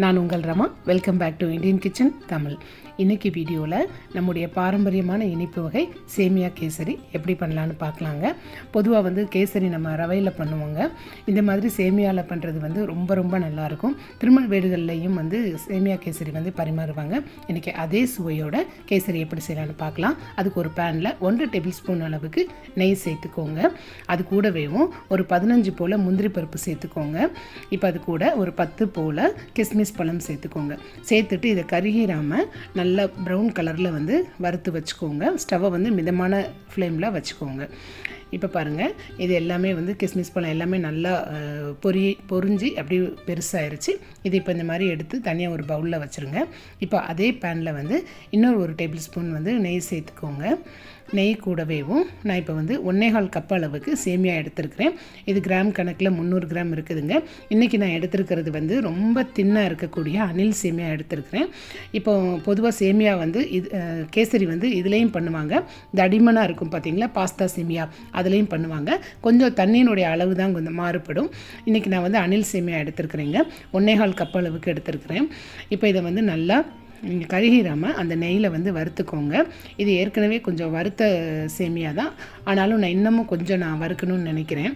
நான் உங்கள் Rama. Welcome back to Indian kitchen Tamil. இன்றைக்கி வீடியோவில் நம்முடைய பாரம்பரியமான இனிப்பு வகை சேமியா கேசரி எப்படி பண்ணலான்னு பார்க்கலாங்க. பொதுவாக வந்து கேசரி நம்ம ரவையில் பண்ணுவோங்க. இந்த மாதிரி சேமியாவில் பண்ணுறது வந்து ரொம்ப ரொம்ப நல்லாயிருக்கும் திருமல் வீடுகள்லையும் வந்து சேமியா கேசரி வந்து பரிமாறுவாங்க. இன்றைக்கி அதே சுவையோட கேசரி எப்படி செய்யலான்னு பார்க்கலாம். அதுக்கு ஒரு பேனில் ஒன்று டேபிள் ஸ்பூன் அளவுக்கு நெய் சேர்த்துக்கோங்க. அது கூடவேவும் ஒரு பதினஞ்சு போல் முந்திரி பருப்பு சேர்த்துக்கோங்க. இப்போ அது கூட ஒரு பத்து போல் கிஸ்மிஸ் பழம் சேர்த்துக்கோங்க. சேர்த்துட்டு இதை கருகிராமல் நல்லா ப்ரௌன் கலரில் வந்து வறுத்து வச்சுக்கோங்க. ஸ்டவ்வை வந்து மிதமான ஃப்ளேமில் வச்சுக்கோங்க. இப்போ பாருங்கள் இது எல்லாமே வந்து கிஸ்மிஸ் பழம் எல்லாமே நல்லா பொரி பொரிஞ்சு அப்படி பெருசாகிருச்சு இது இப்போ இந்த மாதிரி எடுத்து தனியாக ஒரு பவுலில் வச்சுருங்க. இப்போ அதே பேனில் வந்து இன்னொரு ஒரு டேபிள் ஸ்பூன் வந்து நெய் சேர்த்துக்கோங்க. நெய் கூடவேவும் நான் இப்போ வந்து ஒன்னேகால் கப் அளவுக்கு சேமியா எடுத்திருக்கிறேன். இது கிராம் கணக்கில் முந்நூறு கிராம் இருக்குதுங்க. இன்றைக்கி நான் எடுத்திருக்கிறது வந்து ரொம்ப தின்னாக இருக்கக்கூடிய அணில் சேமியா எடுத்திருக்கிறேன். இப்போ பொதுவாக சேமியா வந்து இது கேசரி வந்து இதுலேயும் பண்ணுவாங்க. தடிமனாக இருக்கும் பார்த்தீங்களா பாஸ்தா சேமியா. அதுலேயும் பண்ணுவாங்க. கொஞ்சம் தண்ணியினுடைய அளவு தான் கொஞ்சம் மாறுபடும். இன்றைக்கி நான் வந்து அணில் சேமியா எடுத்துருக்குறேங்க. ஒன்னேகால் கப் அளவுக்கு எடுத்திருக்கிறேன். இப்போ இதை வந்து நல்லா நீங்கள் கருகிராமல் அந்த நெய்யில் வந்து வறுத்துக்கோங்க. இது ஏற்கனவே கொஞ்சம் வறுத்த சேமியா தான். ஆனாலும் நான் இன்னமும் கொஞ்சம் நான் வறுக்கணும்னு நினைக்கிறேன்.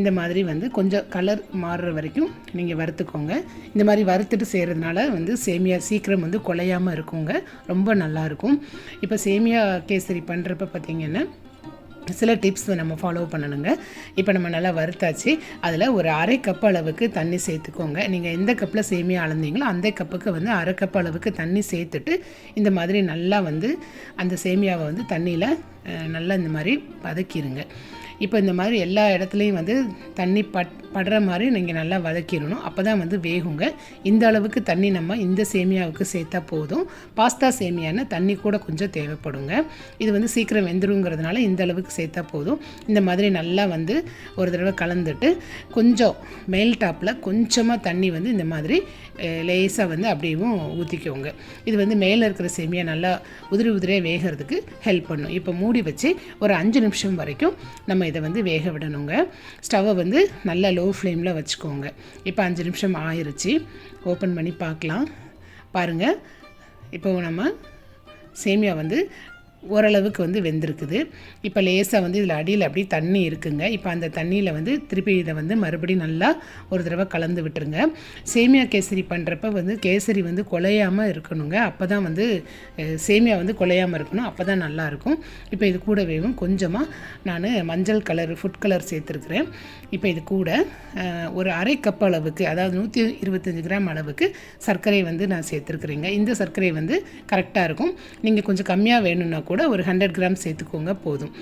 இந்த மாதிரி வந்து கொஞ்சம் கலர் மாறுற வரைக்கும் நீங்கள் வறுத்துக்கோங்க. இந்த மாதிரி வறுத்துட்டு செய்கிறதுனால வந்து சேமியா சீக்கிரம் வந்து குலையாமல் இருக்குங்க. ரொம்ப நல்லாயிருக்கும் இப்போ சேமியா கேசரி பண்ணுறப்ப பார்த்தீங்கன்னா சில டிப்ஸ் நம்ம ஃபாலோ பண்ணணுங்க. இப்போ நம்ம நல்லா வறுத்தாச்சு. அதில் ஒரு அரை கப் அளவுக்கு தண்ணி சேர்த்துக்கோங்க. நீங்கள் எந்த கப்பில் சேமியா அளந்தீங்களோ அந்த கப்புக்கு வந்து அரை கப் அளவுக்கு தண்ணி சேர்த்துட்டு இந்த மாதிரி நல்லா வந்து அந்த சேமியாவை வந்து தண்ணியில் நல்லா இந்த மாதிரி வதக்கிடுங்க இப்போ இந்த மாதிரி எல்லா இடத்துலையும் வந்து தண்ணி பட் படுற மாதிரி நீங்கள் நல்லா வதக்கிடணும். அப்போ தான் வந்து வேகுங்க. இந்த அளவுக்கு தண்ணி நம்ம இந்த சேமியாவுக்கு சேர்த்தா போதும். பாஸ்தா சேமியானா தண்ணி கூட கொஞ்சம் தேவைப்படுங்க. இது வந்து சீக்கிரம் வெந்துருங்கிறதுனால இந்த அளவுக்கு சேர்த்தா போதும். இந்த மாதிரி நல்லா வந்து ஒரு தடவை கலந்துட்டு கொஞ்சம் மேல் டாப்பில் கொஞ்சமாக தண்ணி வந்து இந்த மாதிரி லேசாக வந்து அப்படியும் ஊற்றிக்கோங்க இது வந்து மேலே இருக்கிற சேமியா நல்லா உதிரி உதிரியாக வேகிறதுக்கு ஹெல்ப் பண்ணும். இப்போ மூடி வச்சு ஒரு அஞ்சு நிமிஷம் வரைக்கும் நம்ம இதை வந்து வேக விடணுங்க. ஸ்டவ்வை வந்து நல்லா லோ ஃப்ளேமில் வச்சுக்கோங்க. இப்போ அஞ்சு நிமிஷம் ஆயிருச்சு. ஓப்பன் பண்ணி பார்க்கலாம். பாருங்கள் இப்போ நம்ம சேமியா வந்து ஓரளவுக்கு வந்து வெந்திருக்குது. இப்போ லேசாக வந்து இதில் அடியில் அப்படியே தண்ணி இருக்குங்க. இப்போ அந்த தண்ணியில் வந்து திருப்பி இதை வந்து மறுபடியும் நல்லா ஒரு தடவை கலந்து விட்டுருங்க. சேமியா கேசரி பண்ணுறப்ப வந்து கேசரி வந்து குலையாமல் இருக்கணுங்க. அப்போ தான் வந்து சேமியா வந்து குலையாமல் இருக்கணும். அப்போ தான் நல்லாயிருக்கும். இப்போ இது கூடவேவும் கொஞ்சமாக நான் மஞ்சள் கலர் ஃபுட் கலர் சேர்த்துருக்குறேன். இப்போ இது கூட ஒரு அரை கப் அளவுக்கு அதாவது நூற்றி இருபத்தஞ்சி கிராம் அளவுக்கு சர்க்கரை வந்து நான் சேர்த்துருக்குறேங்க. இந்த சர்க்கரை வந்து கரெக்டாக இருக்கும். நீங்கள் கொஞ்சம் கம்மியாக வேணும்னா கூட கூட ஒரு ஹண்ட்ரட் கிராம் சேர்த்துக்கோங்க போதும்.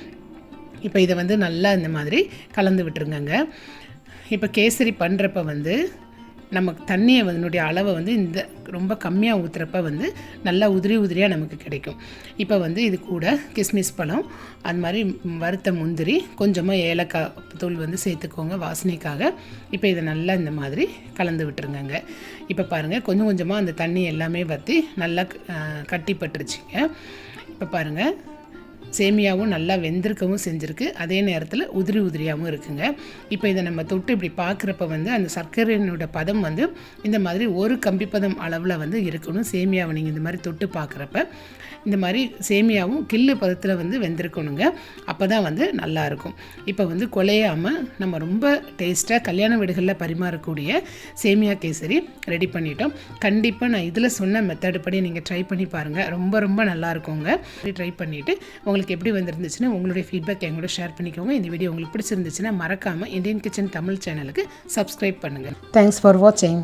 இப்போ இதை வந்து நல்லா இந்த மாதிரி கலந்து விட்டுருங்கங்க. இப்போ கேசரி பண்ணுறப்ப வந்து நமக்கு தண்ணியை அதனுடைய அளவை வந்து இந்த ரொம்ப கம்மியாக ஊற்றுறப்ப வந்து நல்லா உதிரி உதிரியாக நமக்கு கிடைக்கும். இப்போ வந்து இது கூட கிஸ்மிஸ் பழம் அது மாதிரி வறுத்த முந்திரி கொஞ்சமாக ஏலக்காய் தூள் வந்து சேர்த்துக்கோங்க வாசனைக்காக. இப்போ இதை நல்லா இந்த மாதிரி கலந்து விட்டுருங்கங்க. இப்போ பாருங்கள் கொஞ்சம் கொஞ்சமாக அந்த தண்ணி எல்லாமே வற்றி நல்லா கட்டிப்பட்டுருச்சிங்க இப்போ பாருங்கள் சேமியாவும் நல்லா வெந்திருக்கவும் செஞ்சுருக்கு. அதே நேரத்தில் உதிரி உதிரியாகவும் இருக்குங்க. இப்போ இதை நம்ம தொட்டு இப்படி பார்க்குறப்ப வந்து அந்த சர்க்கரையினோட பதம் வந்து இந்த மாதிரி ஒரு கம்பி பதம் அளவில் வந்து இருக்கணும். சேமியாவை நீங்கள் இந்த மாதிரி தொட்டு பார்க்குறப்ப இந்த மாதிரி சேமியாவும் கில்லு பதத்தில் வந்து வெந்திருக்கணுங்க. அப்போ தான் வந்து நல்லாயிருக்கும் இப்போ வந்து குலையாமல் நம்ம ரொம்ப டேஸ்ட்டாக கல்யாண வீடுகளில் பரிமாறக்கூடிய சேமியா கேசரி ரெடி பண்ணிட்டோம். கண்டிப்பாக நான் இதில் சொன்ன மெத்தடு படி நீங்கள் ட்ரை பண்ணி பாருங்கள் ரொம்ப ரொம்ப நல்லா இருக்குங்க ட்ரை பண்ணிவிட்டு உங்களுக்கு எப்படி வந்துருந்துச்சுன்னா உங்களுடைய ஃபீட்பேக் எங்களோட ஷேர் பண்ணிக்கோங்க. இந்த வீடியோ உங்களுக்கு பிடிச்சிருந்துச்சுன்னா மறக்காமல் இந்தியன் கிச்சன் தமிழ் சேனலுக்கு சப்ஸ்கிரைப் பண்ணுங்கள் தேங்க்ஸ் ஃபார் வாட்சிங்